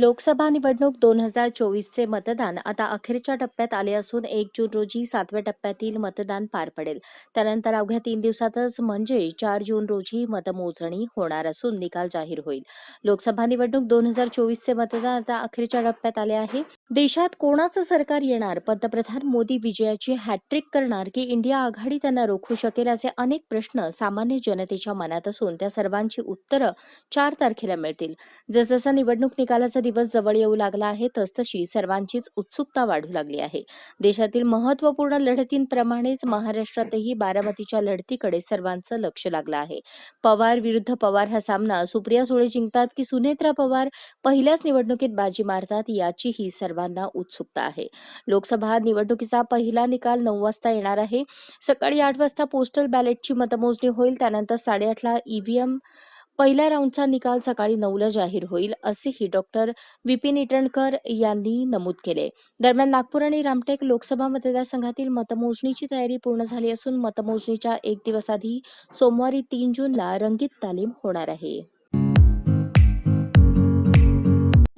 लोकसभा निवडणूक दोन हजार चोवीसचे मतदान आता अखेरच्या टप्प्यात आले असून एक जून रोजी सातव्या टप्प्यातील मतदान पार पडेल. त्यानंतर अवघ्या तीन दिवसातच म्हणजे चार जून रोजी मतमोजणी होणार असून निकाल जाहीर होईल. लोकसभा निवडणूक दोन हजार चोवीसचे मतदान आता अखेरच्या टप्प्यात आले आहे. देशात कोणाचं सरकार येणार? पंतप्रधान मोदी विजयाची हॅट्रिक करणार की इंडिया आघाडी त्यांना रोखू शकेल असे अनेक प्रश्न सामान्य जनतेच्या मनात असून त्या सर्वांची उत्तरं चार तारखेला मिळतील. जसजसा निवडणूक निकालाचा दिवस जवळ येऊ लागला आहे तसतशी सर्वांचीच उत्सुकता वाढू लागली आहे. देशातील महत्त्वपूर्ण लढतींप्रमाणेच महाराष्ट्रातही बारामतीच्या लढतीकडे सर्वांचं लक्ष लागलं आहे. पवार विरुद्ध पवार हा सामना सुप्रिया सुळे जिंकतात की सुनेत्रा पवार पहिल्याच निवडणुकीत बाजी मारतात याचीही सर्व सर्वांना उत्सुकता आहे. लोकसभा निवडणुकीचा पहिला निकाल नऊ वाजता येणार आहे. सकाळी आठ वाजता पोस्टल बॅलेटची मतमोजणी होईल. त्यानंतर साडेआठला ईव्हीएम पहिल्या राऊंडचा निकाल सकाळी नऊला जाहीर होईल असेही डॉक्टर विपिन इटणकर यांनी नमूद केले. दरम्यान नागपूर आणि रामटेक लोकसभा मतदारसंघातील मतमोजणीची तयारी पूर्ण झाली असून मतमोजणीच्या एक दिवस आधी सोमवारी तीन जूनला रंगीत तालीम होणार आहे.